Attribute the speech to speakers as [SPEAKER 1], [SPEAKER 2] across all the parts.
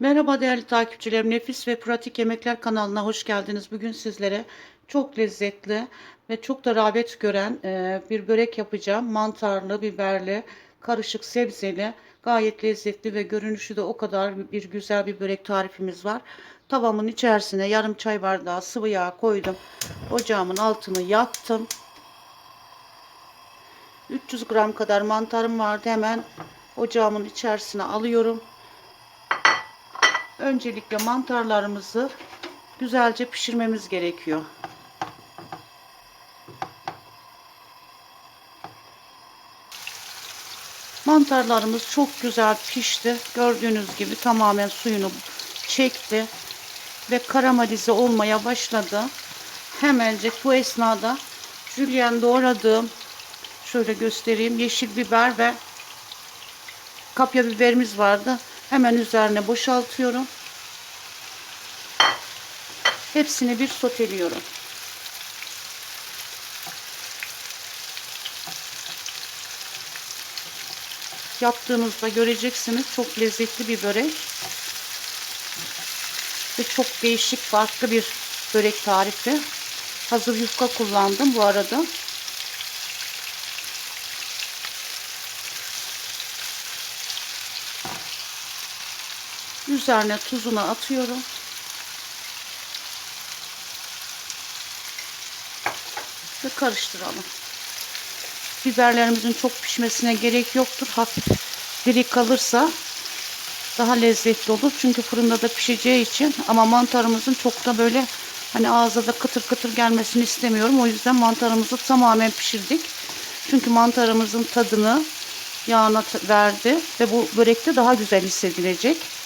[SPEAKER 1] Merhaba değerli takipçilerim. Nefis ve Pratik Yemekler kanalına hoş geldiniz. Bugün sizlere çok lezzetli ve çok da rağbet gören e, bir börek yapacağım. Mantarlı, biberli, karışık sebzeli, gayet lezzetli ve görünüşü de o kadar bir güzel bir börek tarifimiz var. Tavamın içerisine yarım çay bardağı sıvı yağ koydum. Ocağımın altını yaktım. 300 gram kadar mantarım vardı. Hemen ocağımın içerisine alıyorum. Öncelikle mantarlarımızı güzelce pişirmemiz gerekiyor. Mantarlarımız çok güzel pişti. Gördüğünüz gibi tamamen suyunu çekti ve karamelize olmaya başladı. Hemencik bu esnada jülyen doğradığım şöyle göstereyim yeşil biber ve kapya biberimiz vardı. Hemen üzerine boşaltıyorum. Hepsini bir soteliyorum. Yaptığınızda göreceksiniz çok lezzetli bir börek. Ve çok değişik farklı bir börek tarifi. Hazır yufka kullandım bu arada. Üzerine tuzunu atıyorum. Ve karıştıralım. Biberlerimizin çok pişmesine gerek yoktur. Hafif diri kalırsa daha lezzetli olur. Çünkü fırında da pişeceği için ama mantarımızın çok da böyle hani ağza da kıtır kıtır gelmesini istemiyorum. O yüzden mantarımızı tamamen pişirdik. Çünkü mantarımızın tadını yağına verdi ve bu börekte daha güzel hissedilecek.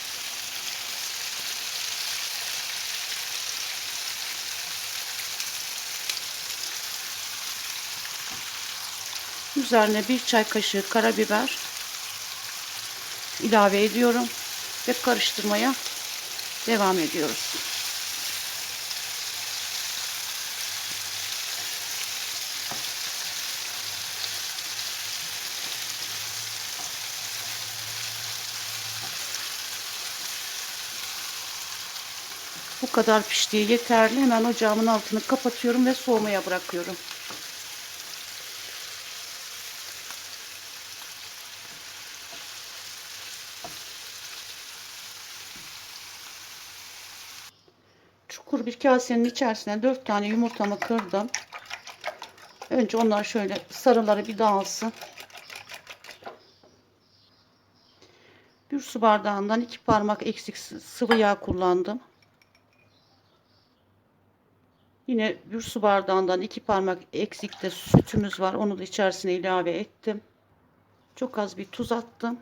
[SPEAKER 1] Üzerine bir çay kaşığı karabiber ilave ediyorum ve karıştırmaya devam ediyoruz. Bu kadar piştiği yeterli. Hemen ocağımın altını kapatıyorum ve soğumaya bırakıyorum. Çukur bir kasenin içerisine 4 tane yumurtamı kırdım. Önce onlar şöyle sarıları bir dağılsın. Bir su bardağından iki parmak eksik sıvı yağ kullandım. Yine bir su bardağından iki parmak eksik de sütümüz var. Onu da içerisine ilave ettim. Çok az bir tuz attım.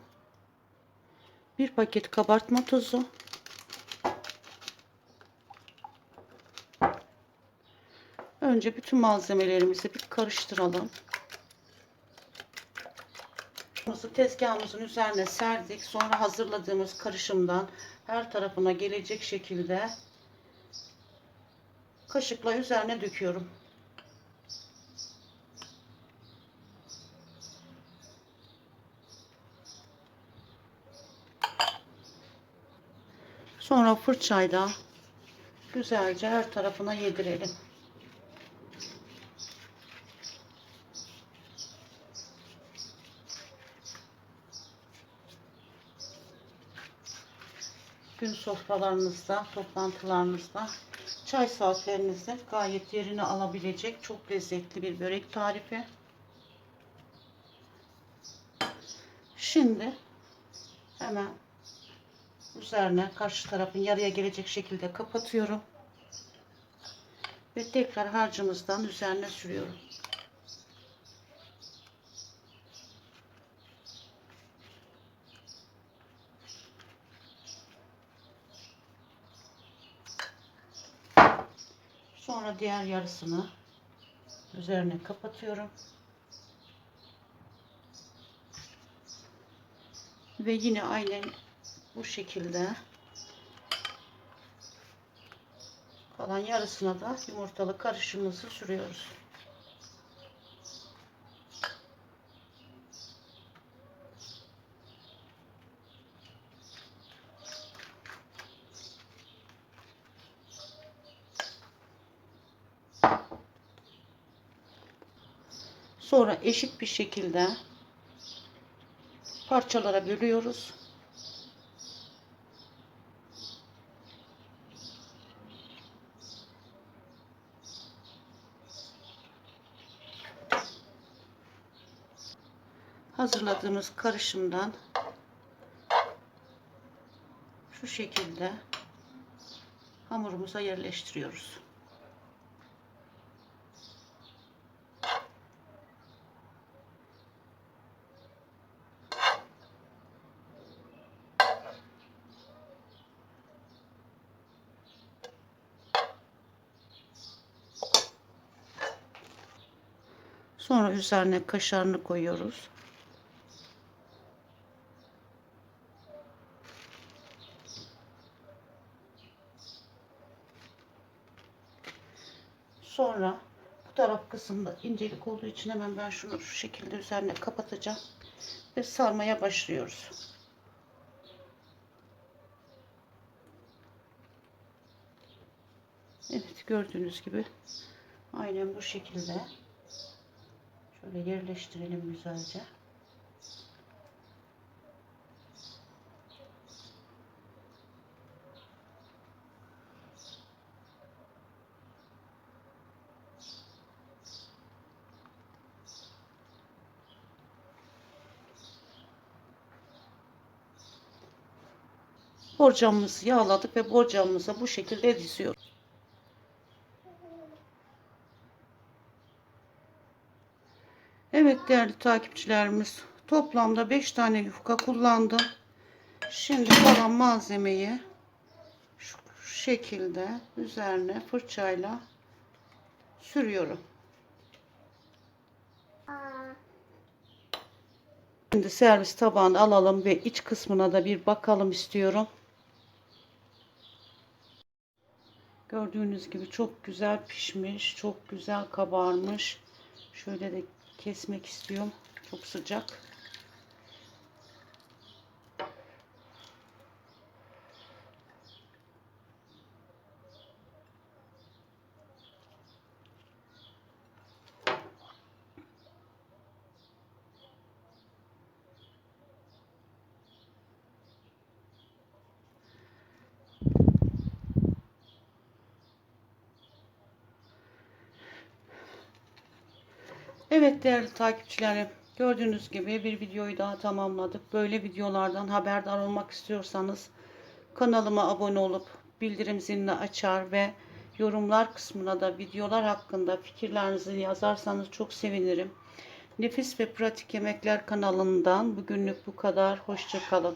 [SPEAKER 1] Bir paket kabartma tozu. Önce bütün malzemelerimizi bir karıştıralım. Tezgahımızın üzerine serdik. Sonra hazırladığımız karışımdan her tarafına gelecek şekilde kaşıkla üzerine döküyorum. Sonra fırçayla güzelce her tarafına yedirelim. Gün sofralarınızda, toplantılarınızda, çay saatlerinizde gayet yerini alabilecek çok lezzetli bir börek tarifi. Şimdi hemen üzerine karşı tarafın yarıya gelecek şekilde kapatıyorum. Ve tekrar harcımızdan üzerine sürüyorum. Sonra diğer yarısını üzerine kapatıyorum. Ve yine aynen bu şekilde kalan yarısına da yumurtalı karışımımızı sürüyoruz. Sonra eşit bir şekilde parçalara bölüyoruz. Hazırladığımız karışımdan şu şekilde hamurumuza yerleştiriyoruz. Sonra üzerine kaşarını koyuyoruz. Sonra bu taraf kısımda incelik olduğu için hemen ben şunu şu şekilde üzerine kapatacağım ve sarmaya başlıyoruz. Evet gördüğünüz gibi aynen bu şekilde şöyle yerleştirelim güzelce. Borcamımızı yağladık ve borcamımıza bu şekilde diziyoruz. Evet değerli takipçilerimiz toplamda 5 tane yufka kullandım. Şimdi kalan malzemeyi şu şekilde üzerine fırçayla sürüyorum. Şimdi servis tabağını alalım ve iç kısmına da bir bakalım istiyorum. Gördüğünüz gibi çok güzel pişmiş, çok güzel kabarmış. Şöyle de kesmek istiyorum. Çok sıcak. Evet değerli takipçilerim. Gördüğünüz gibi bir videoyu daha tamamladık. Böyle videolardan haberdar olmak istiyorsanız kanalıma abone olup bildirim zilini açar ve yorumlar kısmına da videolar hakkında fikirlerinizi yazarsanız çok sevinirim. Nefis ve Pratik Yemekler kanalından bugünlük bu kadar. Hoşçakalın.